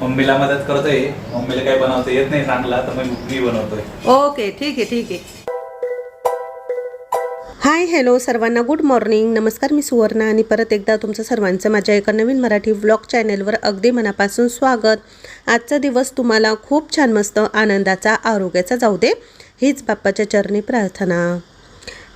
मम्मीला मदत करतोय. मम्मीला काय बनवता येत नाही चांगला तर मग मी बनवतोय. ओके ठीक आहे ठीक आहे. हाय हॅलो सर्वांना गुड मॉर्निंग नमस्कार मी सुवर्णा आणि परत एकदा तुमचं सर्वांचं माझ्या एका नवीन मराठी व्लॉग चॅनेलवर अगदी मनापासून स्वागत. आजचा दिवस तुम्हाला खूप छान मस्त आनंदाचा आरोग्याचा जाऊ दे. हीच बाप्पाच्या चरणी प्रार्थना.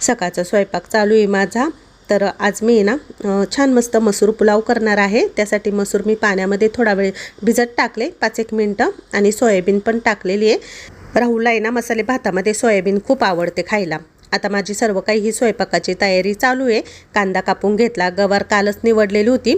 सकाळचा स्वयंपाक चालू आहे माझा. तर आज मी आहे ना छान मस्त मसूर पुलाव करणार आहे. त्यासाठी मसूर मी पाण्यामध्ये थोडा वेळ भिजत टाकले पाच एक मिनटं आणि सोयाबीन पण टाकलेली आहे. राहुलला आहे ना मसाले भातामध्ये सोयाबीन खूप आवडते खायला. आता माझी सर्व काही ही स्वयंपाकाची तयारी चालू आहे. कांदा कापून घेतला गवार कालच निवडलेली होती.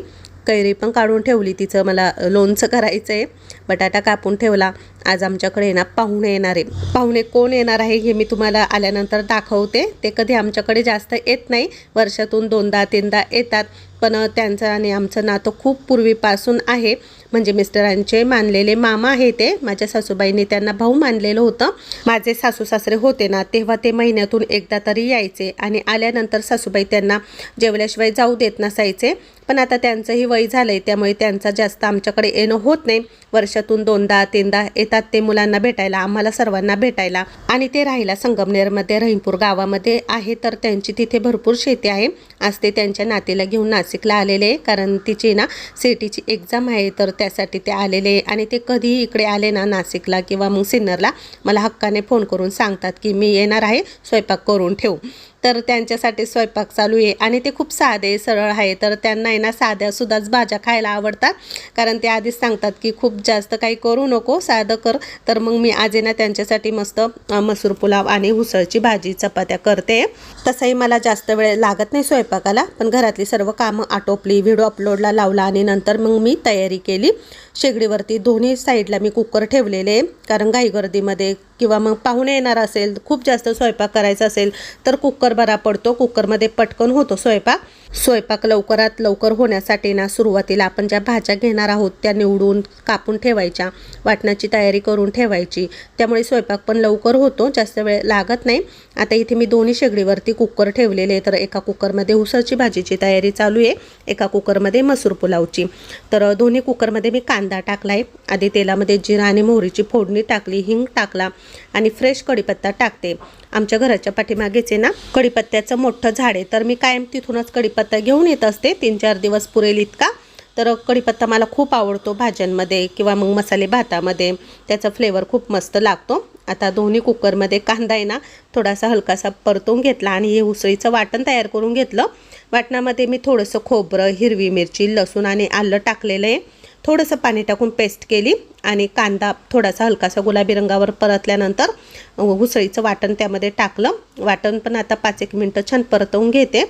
कैरी पण काढून ठेवली. तिचं मला लोणचं करायचं आहे बटाटा कापून ठेवला. आज आमच्याकडे ना पाहुणे येणार आहे. पाहुणे कोण येणार आहे हे मी तुम्हाला आल्यानंतर दाखवते. ते कधी आमच्याकडे जास्त येत नाही. वर्षातून दोनदा तीनदा येतात. पण त्यांचं आणि आमचं नातं खूप पूर्वीपासून आहे. म्हणजे मिस्टरांचे मानलेले मामा आहे ते. माझ्या सासूबाईंनी त्यांना भाऊ मानलेलं होतं. माझे सासू सासरे होते ना तेव्हा ते महिन्यातून एकदा तरी यायचे आणि आल्यानंतर सासूबाई त्यांना जेवल्याशिवाय जाऊ देत नसायचे. पण आता त्यांचंही वय झालंय त्यामुळे त्यांचा जास्त आमच्याकडे येणं होत नाही. वर्षातून दोनदा तीनदा येतात ते मुलांना भेटायला आम्हाला सर्वांना भेटायला. आणि ते राहिला संगमनेरमध्ये रहीमपूर गावामध्ये आहे तर त्यांची तिथे भरपूर शेती आहे. आज ते त्यांच्या नातीला घेऊन नाशिकला आलेले आहे कारण तिची ना सीटीची एक्झाम आहे तर त्यासाठी ते आलेले आहे. आणि ते कधीही इकडे आले ना नाशिकला किंवा मग सिन्नरला मला हक्काने फोन करून सांगतात की मी येणार आहे स्वयंपाक करून ठेवू. तर त्यांच्यासाठी स्वयंपाक चालू आहे. आणि ते खूप साधे सरळ आहे. तर त्यांना आहे ना साध्यासुद्धाच भाज्या खायला आवडतात. कारण ते आधीच सांगतात की खूप जास्त काही करू नको साधं कर. तर मग मी आज ना त्यांच्यासाठी मस्त मसूर पुलाव आणि उसळची भाजी चपात्या करते. तसंही मला जास्त वेळ लागत नाही स्वयंपाकाला. पण घरातली सर्व कामं आटोपली व्हिडिओ अपलोडला लावला आणि नंतर मग मी तयारी केली. शेगडीवरती दोन्ही साईडला मी कुकर ठेवलेले कारण गाई गर्दीमध्ये किंवा मग पाहुणे येणार असेल खूप जास्त स्वयंपाक करायचा असेल तर कुकर बरा पडतो. कुकरमध्ये पटकन होतो स्वयंपाक. स्वयंपाक लवकरात लवकर होण्यासाठी ना सुरुवातीला आपण ज्या भाज्या घेणार आहोत त्या निवडून कापून ठेवायच्या वाटणाची तयारी करून ठेवायची. त्यामुळे स्वयंपाक पण लवकर होतो जास्त वेळ लागत नाही. आता इथे मी दोन्ही शेगडीवरती कुकर ठेवलेले तर एका कुकरमध्ये उसळची भाजीची तयारी चालू आहे एका कुकरमध्ये मसूर पुलावची. तर दोन्ही कुकरमध्ये मी कांदा टाकला आहे आधी तेलामध्ये जिरा आणि मोहरीची फोडणी टाकली हिंग टाकला आणि फ्रेश कढीपत्ता टाकते. आमच्या घराच्या पाठीमागेच आहे ना कढीपत्त्याचं मोठं झाड आहे. तर मी कायम तिथूनच कढीपत्ता घेऊन येत असते तीन चार दिवस पुरेल इतका. तर कढीपत्ता मला खूप आवडतो भाज्यांमध्ये किंवा मग मसाले भातामध्ये. त्याचा फ्लेवर खूप मस्त लागतो. आता दोन्ही कुकरमध्ये कांदा आहे ना थोडासा हलकासा परतून घेतला आणि हे उसळीचं वाटण तयार करून घेतलं. वाटणामध्ये मी थोडंसं खोबरं हिरवी मिरची लसूण आणि आलं टाकलेलं आहे. थोडंसं पाणी टाकून पेस्ट केली आणि कांदा थोडासा हलकासा गुलाबी रंगावर परतल्यानंतर उसळीचं वाटण त्यामध्ये टाकलं. वाटण पण आता पाच एक मिनटं छान परतवून घेते.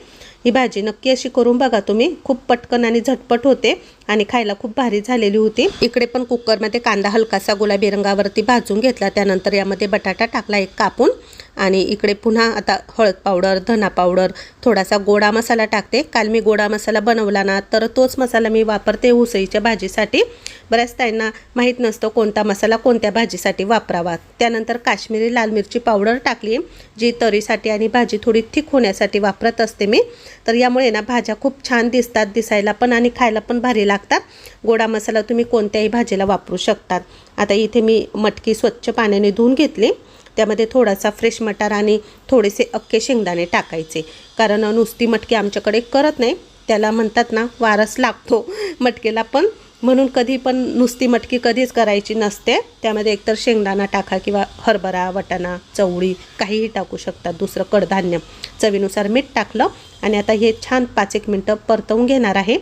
ही भाजी नक्की अशी करून बघा तुम्ही. खूप पटकन आणि झटपट होते आणि खायला खूप भारी झालेली होती. इकडे पण कुकरमध्ये कांदा हलकासा गुलाबी रंगावरती भाजून घेतला. त्यानंतर यामध्ये बटाटा टाकला एक कापून. आणि इकडे पुन्हा आता हळद पावडर धना पावडर थोडासा गोडा मसाला टाकते. काल मी गोडा मसाला बनवला ना तर तोच मसाला मी वापरते उसळीच्या भाजीसाठी. बऱ्याच त्यांना माहीत नसतं कोणता मसाला कोणत्या भाजीसाठी वापरावा. त्यानंतर काश्मीरी लाल मिरची पावडर टाकली जी तरीसाठी आणि भाजी थोडी थिक होण्यासाठी वापरत असते मी. तर यामुळे ना भाज्या खूप छान दिसतात दिसायला पण आणि खायला पण भारी लागतात. गोडा मसाला तुम्ही कोणत्याही भाजीला वापरू शकतात. आता इथे मी मटकी स्वच्छ पाण्याने धुवून घेतली. त्यामध्ये थोडासा फ्रेश मटार आणि थोडेसे अख्खे शेंगदाणे टाकायचे. कारण नुसती मटकी आमच्याकडे करत नाही त्याला म्हणतात ना वारस लागतो मटकेला पण. म्हणून कधी पण नुसती मटकी कधीच करायची नसते. त्यामध्ये एकतर शेंगदाणा टाका किंवा हरभरा वटाणा चवळी काहीही टाकू शकतात दुसरं कडधान्य. चवीनुसार मीठ टाकलं. आणि आता हे छान पाच एक मिनटं परतवून घेणार आहे.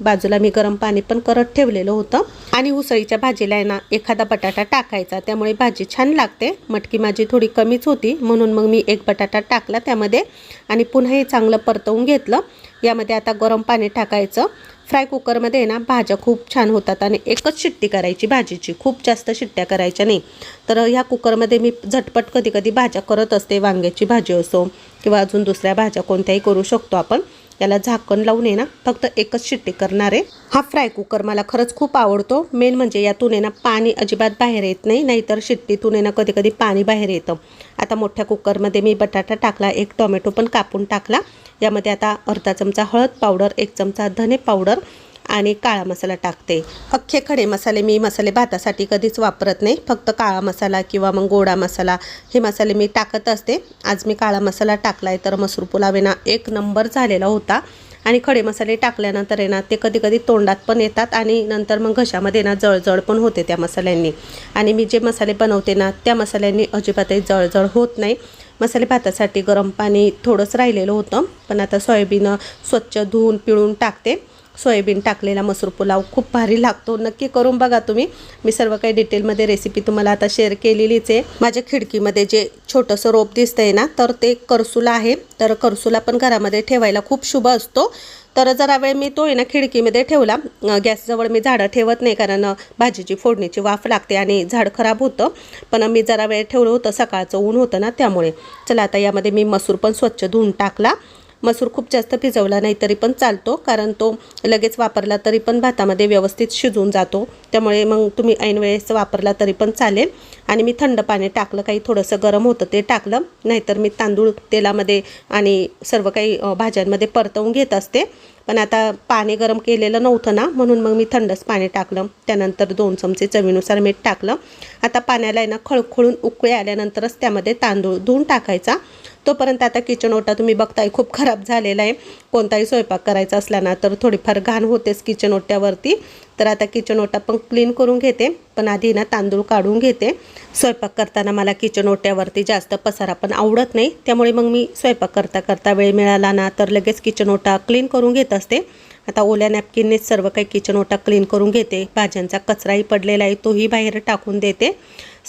बाजूला मी गरम पाणी पण करत ठेवलेलं होतं. आणि उसळीच्या भाजीला आहे ना एखादा बटाटा टाकायचा. त्यामुळे भाजी छान लागते. मटकी माझी थोडी कमीच होती. म्हणून मग मी एक बटाटा टाकला त्यामध्ये. आणि पुन्हा हे चांगलं परतवून घेतलं. यामध्ये आता गरम पाणी टाकायचं. फ्राय कुकरमध्ये आहे ना भाज्या खूप छान होतात. आणि एकच शिट्टी करायची भाजीची. खूप जास्त शिट्ट्या करायच्या नाही. तर ह्या कुकरमध्ये मी झटपट कधी कधी भाज्या करत असते. वांग्याची भाजी असो किंवा अजून दुसऱ्या भाज्या कोणत्याही करू शकतो आपण. याला झाकण लावून आहे ना फक्त एकच शिट्टी करणार आहे. हा फ्राय कुकर मला खरंच खूप आवडतो. मेन म्हणजे यातून आहे ना पाणी अजिबात बाहेर येत नाही नाहीतर शिट्टीतून आहे ना कधी कधी पाणी बाहेर येतं. आता मोठ्या कुकरमध्ये मी बटाटा टाकला एक टोमॅटो पण कापून टाकला. यामध्ये आता अर्धा चमचा हळद पावडर एक चमचा धने पावडर आणि काळा मसाला टाकते. अख्खे खडे मसाले मी मसाले भातासाठी कधीच वापरत नाही. फक्त काळा मसाला किंवा मग गोडा मसाला हे मसाले मी टाकत असते. आज मी काळा मसाला टाकला आहे तर मसूर पुलावेना एक नंबर झालेला होता. आणि खडे मसाले टाकल्यानंतर आहे ना ते कधी कधी तोंडात पण येतात आणि नंतर मग घशामध्ये ना जळजळ पण होते त्या मसाल्यांनी. आणि मी जे मसाले बनवते ना त्या मसाल्यांनी अजिबातही जळजळ होत नाही. मसाले भातासाठी गरम पाणी थोडंच राहिलेलं होतं. पण आता सोयाबीन स्वच्छ धुवून पिळून टाकते. सोयाबीन टाकलेला मसूर पुलाव खूप भारी लागतो. नक्की करून बघा तुम्ही. मी सर्व काही डिटेलमध्ये रेसिपी तुम्हाला आता शेअर केलेलीच आहे. माझ्या खिडकीमध्ये जे छोटंसं रोप दिसतंय ना तर ते करसुला आहे. तर करसुला पण घरामध्ये ठेवायला खूप शुभ असतो. तर जरा वेळ मी तो आहे ना खिडकीमध्ये ठेवला. गॅसजवळ मी झाडं ठेवत नाही कारण भाजीची फोडणीची वाफ लागते आणि झाड खराब होतं. पण मी जरा वेळ ठेवलं होतं. सकाळचं ऊन होतं ना त्यामुळे. चला आता यामध्ये मी मसूर पण स्वच्छ धुवून टाकला. मसूर खूप जास्त भिजवला नाही तरी पण चालतो कारण तो लगेच वापरला तरी पण भातामध्ये व्यवस्थित शिजून जातो. त्यामुळे मग तुम्ही ऐनवेळेस वापरला तरी पण चालेल. आणि मी थंड पाणी टाकलं काही थोडंसं गरम होतं ते टाकलं. नाहीतर मी तांदूळ तेलामध्ये आणि सर्व काही भाज्यांमध्ये परतवून घेत असते. पण आता पाणी गरम केलेलं नव्हतं ना म्हणून मग मी थंडच पाणी टाकलं. त्यानंतर दोन चमचे चवीनुसार मीठ टाकलं. आता पाण्याला आहे ना खळखळून उकळी आल्यानंतरच त्यामध्ये तांदूळ धुवून टाकायचा. तोपर्यंत आता किचन ओटा तुम्ही बघताय खूप खराब झालेला आहे. कोणताही स्वयंपाक करायचा असला ना तर थोडीफार घाण होतेच किचन ओट्यावरती. तर आता किचन ओटा पण क्लीन करून घेते. पण आधी ना तांदूळ काढून घेते. स्वयंपाक करताना मला किचन ओट्यावरती जास्त पसारा पण आवडत नाही. त्यामुळे मग मी स्वयंपाक करता करता वेळ मिळाला ना तर लगेच किचन ओटा क्लीन करून घेत असते. आता ओल्या नॅपकिननेच सर्व काही किचन ओटा क्लीन करून घेते. भाज्यांचा कचराही पडलेला आहे तोही बाहेर टाकून देते.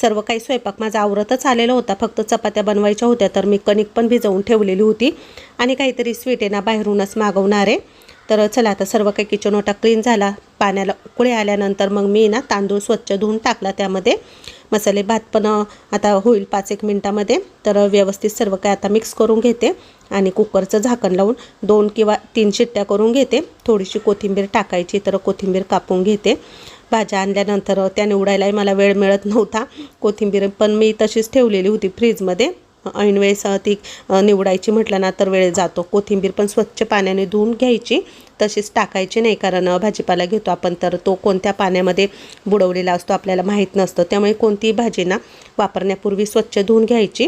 सर्व काही स्वयंपाक माझा आवरतच आलेला होता. फक्त चपात्या बनवायच्या होत्या तर मी कणिक पण भिजवून ठेवलेली होती. आणि काहीतरी स्वीट आहे ना बाहेरूनच मागवणार. आहे तर चला आता सर्व काही किचन ओटा क्लीन झाला. पाण्याला उकळे आल्यानंतर मग मी ना तांदूळ स्वच्छ धुवून टाकला त्यामध्ये. मसाले भात पण आता होईल पाच एक मिनटामध्ये. तर व्यवस्थित सर्व काही आता मिक्स करून घेते. आणि कुकरचं झाकण लावून दोन किंवा तीन शिट्ट्या करून घेते. थोडीशी कोथिंबीर टाकायची तर कोथिंबीर कापून घेते. भाज्या आणल्यानंतर त्या निवडायलाही मला वेळ मिळत नव्हता कोथिंबीर. पण मी तशीच ठेवलेली होती फ्रीजमध्ये. ऐनवेळेस ती निवडायची म्हटलं ना तर वेळ जातो. कोथिंबीर पण स्वच्छ पाण्याने धुवून घ्यायची. तशीच टाकायची नाही कारण भाजीपाला घेतो आपण तर तो कोणत्या पाण्यामध्ये बुडवलेला असतो आपल्याला माहीत नसतं. त्यामुळे कोणतीही भाजी ना वापरण्यापूर्वी स्वच्छ धुवून घ्यायची.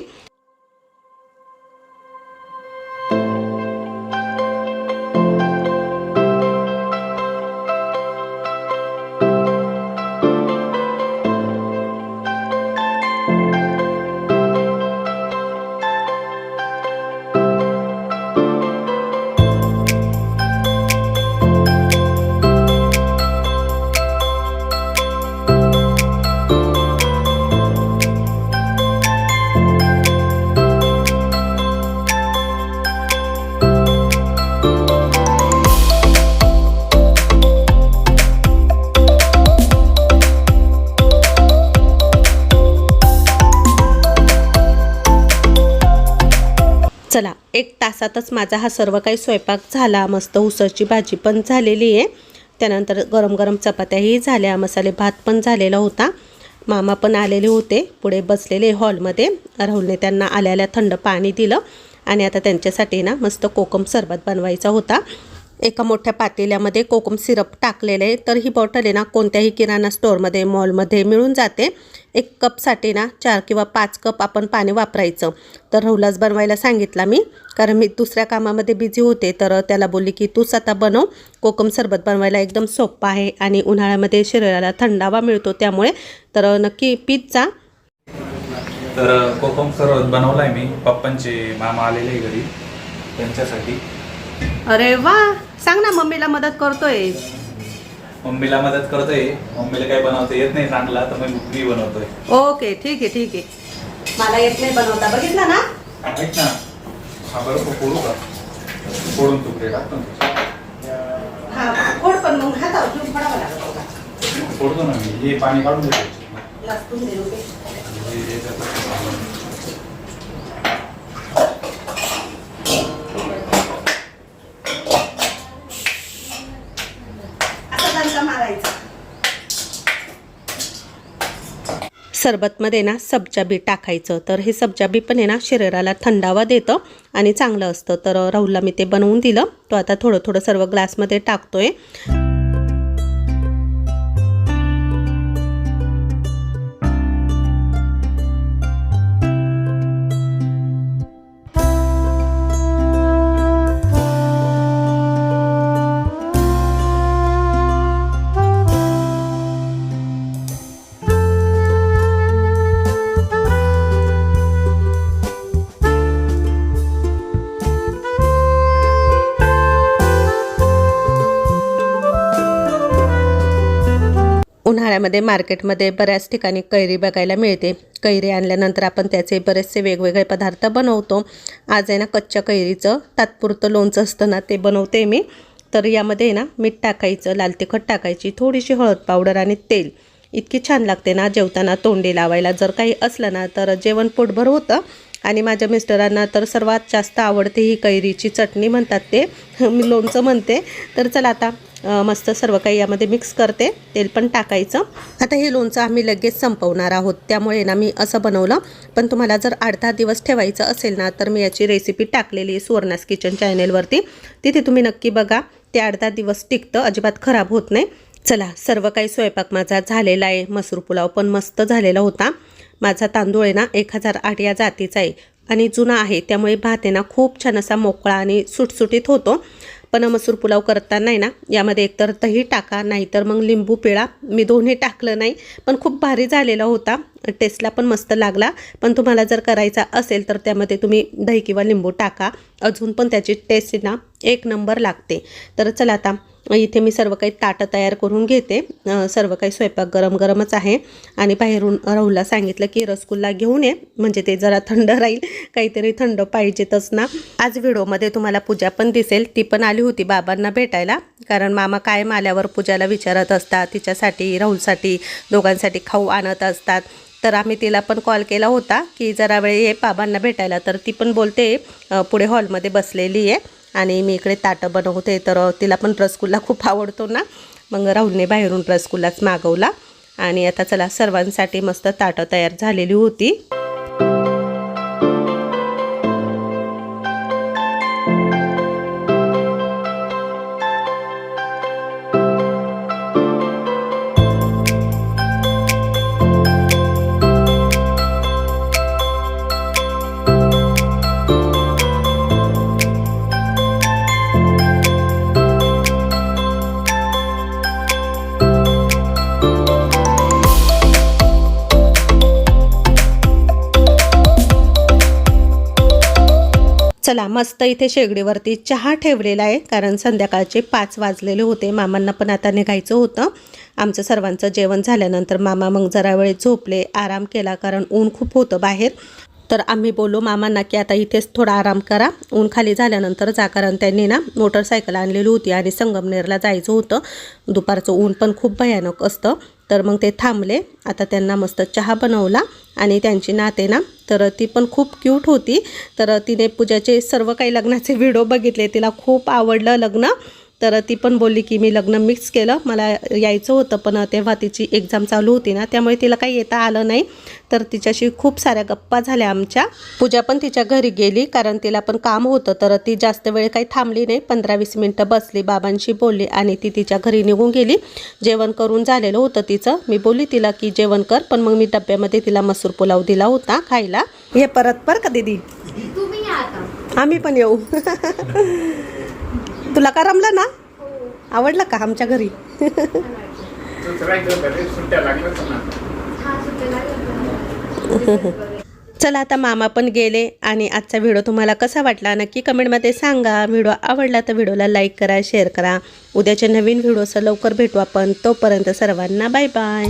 चला एक तासातच माझा हा सर्व काही स्वयंपाक झाला. मस्त उसळची भाजी पण झालेली आहे. त्यानंतर गरम गरम चपात्याही झाल्या. मसाले भात पण झालेला होता. मामा पण आलेले होते. पुढे बसलेले हॉलमध्ये. राहुलने त्यांना आल्याला थंड पाणी दिलं आणि आता त्यांच्यासाठी ना मस्त कोकम सरबत बनवायचा होता. एका मोठ्या पातेल्यामध्ये कोकम सिरप टाकलेलं आहे. तर ही बॉटल आहे ना कोणत्याही किराणा स्टोअरमध्ये मॉलमध्ये मिळून जाते. एक कपसाठी ना चार किंवा पाच कप आपण पाणी वापरायचं. तर रहुलाच बनवायला सांगितला मी कारण मी दुसऱ्या कामामध्ये बिझी होते तर त्याला बोलली की तूच आता बनव. कोकम सरबत बनवायला एकदम सोपं आहे आणि उन्हाळ्यामध्ये शरीराला थंडावा मिळतो त्यामुळे. तर नक्की पीत जा. तर कोकम सरबत बनवलाय मी. पप्पांचे मामा आलेले घरी त्यांच्यासाठी. अरे वा सांग ना मम्मीला मदत करतोय. मम्मीला मदत करतोय. मम्मीला काही बनवता येत नाही चांगला तर मग मी बनवतोय. ओके ठीक आहे ठीक आहे. मला येत नाही बनवता. बघितला ना? ऐक ना. हा बरोबर फोडू का? फोडून तुकडे टाकतो ना. हा फोड पण मग हातावर घेऊन फोडावं लागत फोडतो ना मी. हे पाणी काढून देतो लसूण. हे- हे. सरबतमध्ये ना सब्जा बी टाकायचं. तर हे सब्जा बी पण आहे ना शरीराला थंडावा देतं आणि चांगलं असतं. तर राहुलला मी ते बनवून दिलं. तो आता थोडं थोडं सर्व ग्लासमध्ये टाकतोय. उन्हाळ्यामध्ये मार्केटमध्ये बऱ्याच ठिकाणी कैरी बघायला मिळते. कैरी आणल्यानंतर आपण त्याचे बरेचसे वेगवेगळे पदार्थ बनवतो. आज आहे ना कच्च्या कैरीचं तात्पुरतं लोणचं असतं ना ते बनवते मी. तर यामध्ये आहे ना मीठ टाकायचं लाल तिखट टाकायची थोडीशी हळद पावडर आणि तेल. इतकी छान लागते ना जेवताना तोंडी लावायला. जर काही असलं ना तर जेवण पोटभर होतं. आणि माझ्या मिस्टरांना तर सर्वात जास्त आवडते ही कैरीची चटणी म्हणतात ते. मी लोणचं म्हणते. तर चला आता मस्त सर्व काही यामध्ये मिक्स करते. तेल पण टाकायचं. आता हे लोणचं आम्ही लगेच संपवणार आहोत. त्यामुळे ना मी असं बनवलं. पण तुम्हाला जर आठ दहा दिवस ठेवायचं असेल ना तर मी याची रेसिपी टाकलेली आहे सुवर्णास किचन चॅनेलवरती तिथे तुम्ही नक्की बघा. ते आठ दहा दिवस टिकतं. अजिबात खराब होत नाही. चला सर्व काही स्वयंपाक माझा झालेला आहे. मसूर पुलाव पण मस्त झालेला होता. माझा तांदूळ आहे ना एक हजार आठ या जातीचा आहे. आणि जुना आहे. त्यामुळे भात आहे ना खूप छान असा मोकळा आणि सुटसुटीत होतो. पण मसूर पुलाव करताना आहे ना यामध्ये एकतर दही टाका नाहीतर मग लिंबू पिळा. मी दोन्ही टाकलं नाही पण खूप भारी झालेला होता. टेस्टला पण मस्त लागला. पण तुम्हाला जर करायचा असेल तर त्यामध्ये तुम्ही दही किंवा लिंबू टाका. अजून पण त्याची टेस्ट ना एक नंबर लागते. तर चला आता इथे मी सर्व काही ताटं तयार करून घेते. सर्व काही स्वयंपाक गरम गरमच आहे. आणि बाहेरून राहुलला सांगितलं की रसगुल्ला घेऊन ये म्हणजे ते जरा थंड राहील. काहीतरी थंड पाहिजेतच ना. आज व्हिडिओमध्ये तुम्हाला पूजा पण दिसेल. ती पण आली होती बाबांना भेटायला. कारण मामा कायम आल्यावर पूजाला विचारत असतात. तिच्यासाठी राहुलसाठी दोघांसाठी खाऊ आणत असतात. तर आम्ही तिला पण कॉल केला होता की जरा वेळ ये बाबांना भेटायला. तर ती पण बोलते पुढे हॉलमध्ये बसलेली आहे आणि मी इकडे ताटं बनवते तर तिला पण रसगुल्ला खूप आवडतो ना. मग राहुलने बाहेरून रसगुल्लाच मागवला. आणि आता चला सर्वांसाठी मस्त ताटं तयार झालेली होती. चला मस्त इथे शेगडीवरती चहा ठेवलेला आहे कारण संध्याकाळचे पाच वाजलेले होते. मामांना पण आता निघायचं होतं. आमचं सर्वांचं जेवण झाल्यानंतर मामा मग जरा वेळ झोपले आराम केला कारण ऊन खूप होतं बाहेर. तर आम्ही बोललो मामांना की आता इथेच थोडा आराम करा. ऊन खाली झाल्यानंतर जा कारण त्यांनी ना मोटरसायकल आणलेली होती आणि संगमनेरला जायचं होतं. दुपारचं ऊन पण खूप भयानक असतं. तर मग ते थांबले. आता त्यांना मस्त चहा बनवला आणि त्यांची नाते ना तर ती पण खूप क्यूट होती. तर तिने पूजाचे सर्व काही लग्नाचे व्हिडिओ बघितले. तिला खूप आवडलं लग्न. तर ती पण बोलली की मी लग्न मिक्स केलं. मला यायचं होतं पण तेव्हा तिची एक्झाम चालू होती ना. त्यामुळे तिला काही येता आलं नाही. तर तिच्याशी खूप साऱ्या गप्पा झाल्या आमच्या. पूजा पण तिच्या घरी गेली कारण तिला पण काम होतं. तर ती जास्त वेळ काही थांबली नाही. पंधरा वीस मिनटं बसली बाबांशी बोलली आणि ती तिच्या घरी निघून गेली. जेवण करून झालेलं होतं तिचं. मी बोलली तिला की जेवण कर पण मग मी डब्यामध्ये तिला मसूर पुलाव दिला होता खायला. हे परत पर का दीदी? आम्ही पण येऊ. तुला का रमलं ना? आवडलं का आमच्या घरी? चला आता मामा पण गेले आणि आजचा व्हिडिओ तुम्हाला कसा वाटला नक्की कमेंटमध्ये सांगा. व्हिडिओ आवडला तर व्हिडिओला लाईक करा शेअर करा. उद्याच्या नवीन व्हिडिओचं लवकर भेटू आपण. तोपर्यंत सर्वांना बाय बाय